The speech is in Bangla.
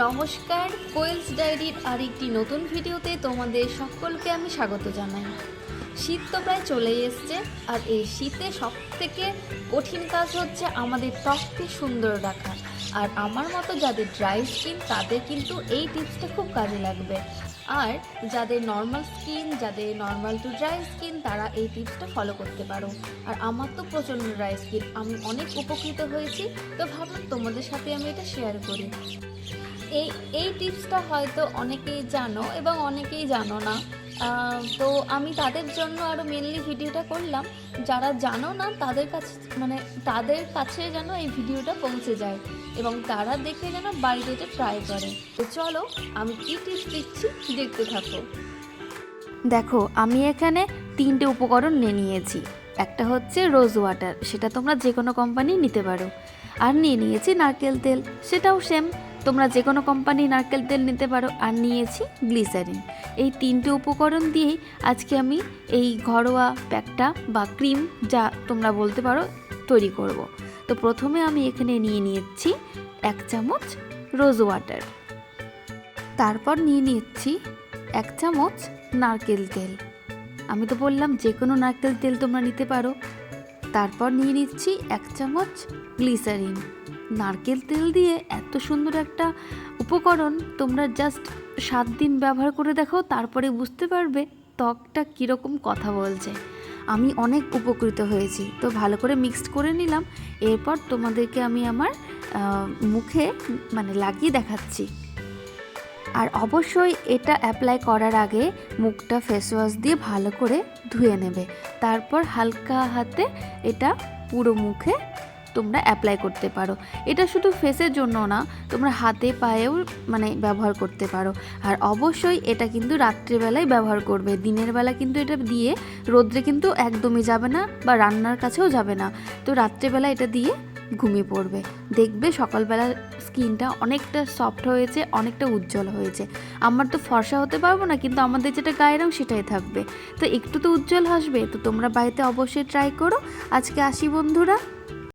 নমস্কার, কোয়েলস ডায়েরির আরেকটি নতুন ভিডিওতে তোমাদের সকলকে আমি স্বাগত জানাই। শীত তো প্রায় চলেই এসছে, আর এই শীতে সব থেকে কঠিন কাজ হচ্ছে আমাদের ত্বককে সুন্দর রাখা। আর আমার মতো যাদের ড্রাই স্কিন, তাদের কিন্তু এই টিপসটা খুব কাজে লাগবে। আর যাদের নর্মাল স্কিন, যাদের নর্মাল টু ড্রাই স্কিন, তারা এই টিপসটা ফলো করতে পারো। আর আমার তো প্রচণ্ড ড্রাই স্কিন, আমি অনেক উপকৃত হয়েছি, তো ভাবলাম তোমাদের সাথে আমি এটা শেয়ার করি। এই এই টিপসটা হয়তো অনেকেই জানো এবং অনেকেই জানো না। তো আমি তাদের জন্য আরও মেনলি ভিডিওটা করলাম। যারা জানো না, তাদের কাছে মানে তাদের কাছে যেন এই ভিডিওটা পৌঁছে যায় এবং তারা দেখে যেন বাড়িতে এটা ট্রাই করে। তো চলো, আমি কী টিপস দিচ্ছি দেখতে থাকো। দেখো, আমি এখানে তিনটে উপকরণ নিয়ে নিয়েছি। একটা হচ্ছে রোজ ওয়াটার সেটা তোমরা যে কোনো কোম্পানি নিতে পারো। আর নিয়ে নিয়েছি নারকেল তেল, সেটাও সেম তোমরা যে কোনো কোম্পানি নারকেল তেল নিতে পারো আর নিয়েছি গ্লিসারিন। এই তিনটে উপকরণ দিয়েই আজকে আমি এই ঘরোয়া প্যাকটা বা ক্রিম যা তোমরা বলতে পারো তৈরি করব। তো প্রথমে আমি এখানে নিয়ে নিয়েছি এক চামচ রোজ ওয়াটার। তারপর নিয়ে নিচ্ছি এক চামচ নারকেল তেল আমি তো বললাম যে কোনো নারকেল তেল তোমরা নিতে পারো। তারপর নিয়ে নিচ্ছি এক চামচ গ্লিসারিন। নারকেল তেল দিয়ে এত সুন্দর একটা উপকরণ, তোমরা জাস্ট সাত দিন ব্যবহার করে দেখো, তারপরে বুঝতে পারবে ত্বকটা কীরকম কথা বলছে। আমি অনেক উপকৃত হয়েছি, তো ভালো করে মিক্সড করে নিলাম। এরপর তোমাদেরকে আমি আমার মুখে মানে লাগিয়ে দেখাচ্ছি। আর অবশ্যই এটা অ্যাপ্লাই করার আগে মুখটা ফেস ওয়াশ দিয়ে ভালো করে ধুয়ে নেবে। তারপর হালকা হাতে এটা পুরো মুখে তোমরা অ্যাপ্লাই করতে পারো। এটা শুধু ফেসের জন্য না, তোমরা হাতে, পায়েও মানে ব্যবহার করতে পারো। আর অবশ্যই এটা কিন্তু রাত্রিবেলায় ব্যবহার করবে। দিনের বেলা কিন্তু এটা দিয়ে রোদ্রে কিন্তু একদমই যাবে না বা রান্নার কাছেও যাবে না। তো রাত্রিবেলা এটা দিয়ে ঘুমিয়ে পড়বে। দেখবে সকালবেলা স্কিনটা অনেকটা সফট হয়েছে, অনেকটা উজ্জ্বল হয়েছে। আমার তো ফর্সা হতে পারব না, কিন্তু আমাদের যেটা গায়ের রং সেটাই থাকবে। তো একটু তো উজ্জ্বল আসবে তো তোমরা বাড়িতে অবশ্যই ট্রাই করো। আজকে আসি বন্ধুরা।